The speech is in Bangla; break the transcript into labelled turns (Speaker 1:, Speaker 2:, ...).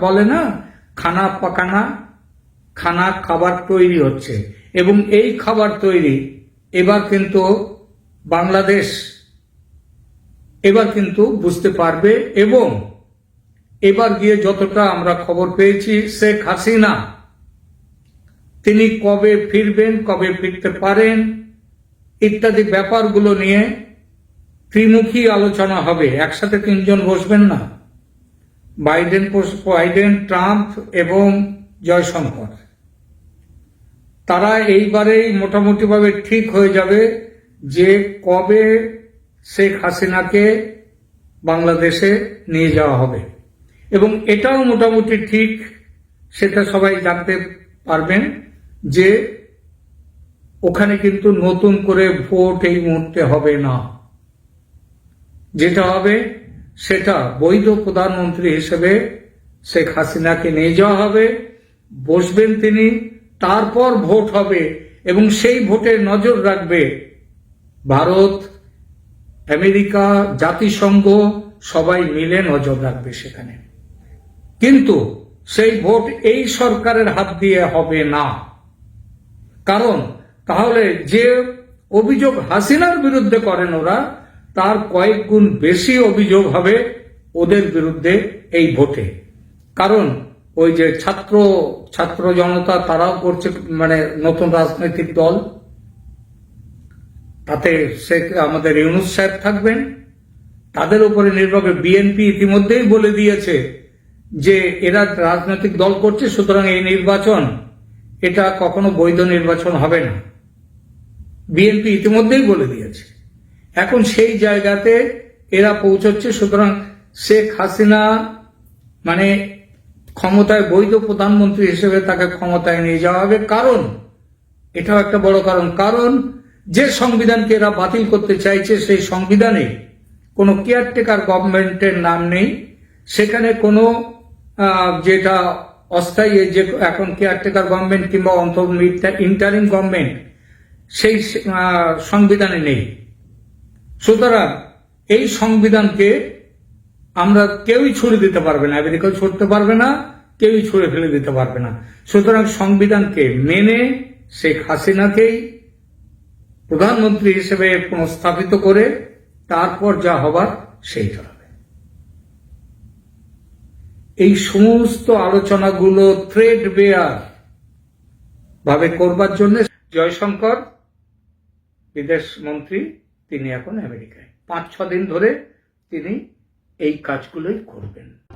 Speaker 1: বলে না, খানা পাকানা, খানা খাবার তৈরি হচ্ছে। এবং এই খাবার তৈরি, এবার কিন্তু বাংলাদেশ, এবার কিন্তু বুঝতে পারবে এবং এবার গিয়ে যতটা আমরা খবর পেয়েছি, শেখ হাসিনা, তিনি কবে ফিরবেন, কবে ফিরতে পারেন, ইত্যাদি ব্যাপারগুলো নিয়ে ত্রিমুখী আলোচনা হবে। একসাথে তিনজন বসবেন না। বাইডেন বাইডেন, ট্রাম্প এবং জয়শঙ্কর। তারা এইবারেই মোটামুটিভাবে ঠিক হয়ে যাবে যে কবে শেখ হাসিনাকে বাংলাদেশে নিয়ে যাওয়া হবে। এবং এটাও মোটামুটি ঠিক, সেটা সবাই জানতে পারবেন যে ওখানে কিন্তু নতুন করে ভোট এই মুহূর্তে হবে না। যেটা হবে সেটা বৈধ প্রধানমন্ত্রী হিসেবে শেখ হাসিনাকে নিয়ে যাওয়া হবে, বসবেন তিনি, তারপর ভোট হবে এবং সেই ভোটে নজর রাখবে ভারত, আমেরিকা, জাতিসংঘ, সবাই মিলে নজর রাখবে সেখানে। কিন্তু সেই ভোট এই সরকারের হাত দিয়ে হবে না। কারণ তাহলে যে অভিযোগ হাসিনার বিরুদ্ধে করেন ওরা তার কয়েক গুণ বেশি অভিযোগ হবে ওদের বিরুদ্ধে এই ভোটে। কারণ ওই যে ছাত্র ছাত্র জনতা তারাও করছে মানে নতুন রাজনৈতিক দল। তাতে সে, আমাদের ইউনুস সাহেব থাকবেন। তাদের উপরে নির্ভর করে বিএনপি ইতিমধ্যেই বলে দিয়েছে যে এরা রাজনৈতিক দল করছে, সুতরাং এই নির্বাচন, এটা কখনো বৈধ নির্বাচন হবে না। বিএনপি ইতিমধ্যেই বলে দিয়েছে। এখন সেই জায়গাতে এরা পৌঁছচ্ছে, সুতরাং শেখ হাসিনা মানে ক্ষমতায় বৈধ প্রধানমন্ত্রী হিসেবে তাকে ক্ষমতায় নিয়ে যাওয়া হবে। কারণ, এটাও একটা বড় কারণ কারণ যে সংবিধানকে এরা বাতিল করতে চাইছে, সেই সংবিধানে কোনো কেয়ারটেকার গভর্নমেন্টের নাম নেই। সেখানে কোনো যেটা অস্থায়ী যে এখন কেয়ারটেকার গভর্নমেন্ট কিংবা ইন্টারিম গভর্নমেন্ট সেই সংবিধানে নেই। সুতরাং এই সংবিধানকে আমরা কেউই ছুড়ে দিতে পারবে না। আমেরিকাও ছুটতে পারবে না, কেউই ছুড়ে ফেলে দিতে পারবে না। সুতরাং সংবিধানকে মেনে শেখ হাসিনাকেই প্রধানমন্ত্রী হিসেবে পুনঃস্থাপিত করে তারপর যা হবার সেইটা হবে এই সমস্ত আলোচনাগুলো থ্রেড বেয়ার ভাবে করবার জন্য জয়শঙ্কর, বিদেশ মন্ত্রী তিনি এখন আমেরিকায়। পাঁচ ছ দিন ধরে তিনি এই কাজগুলোই করবেন।